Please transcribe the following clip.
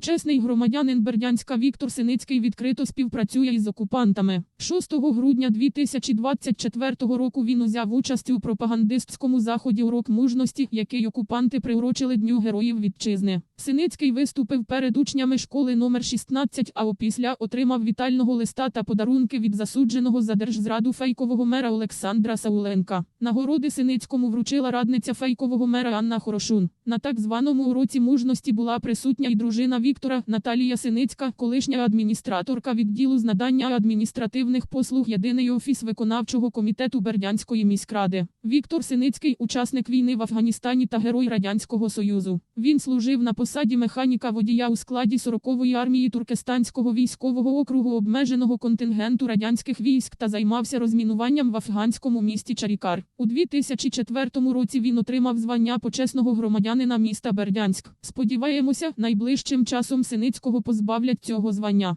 Чесний громадянин Бердянська Віктор Синицький відкрито співпрацює із окупантами. 6 грудня 2024 року він узяв участь у пропагандистському заході «Урок мужності», який окупанти приурочили Дню Героїв Вітчизни. Синицький виступив перед учнями школи номер 16, а опісля отримав вітального листа та подарунки від засудженого за держзраду фейкового мера Олександра Сауленка. Нагороди Синицькому вручила радниця фейкового мера Анна Хорошун. На так званому уроці мужності була присутня і дружина Віктора Наталія Синицька, колишня адміністраторка відділу з надання адміністративних послуг Єдиний офіс виконавчого комітету Бердянської міськради. Віктор Синицький учасник війни в Афганістані та герой Радянського Союзу. Він служив на посаді механіка водія у складі 40-ї армії Туркестанського військового округу обмеженого контингенту радянських військ та займався розмінуванням в афганському місті Чарікар. У 2004 році він отримав звання почесного громадянина міста Бердянськ. Сподіваємося, найближчим часом Синицького позбавлять цього звання.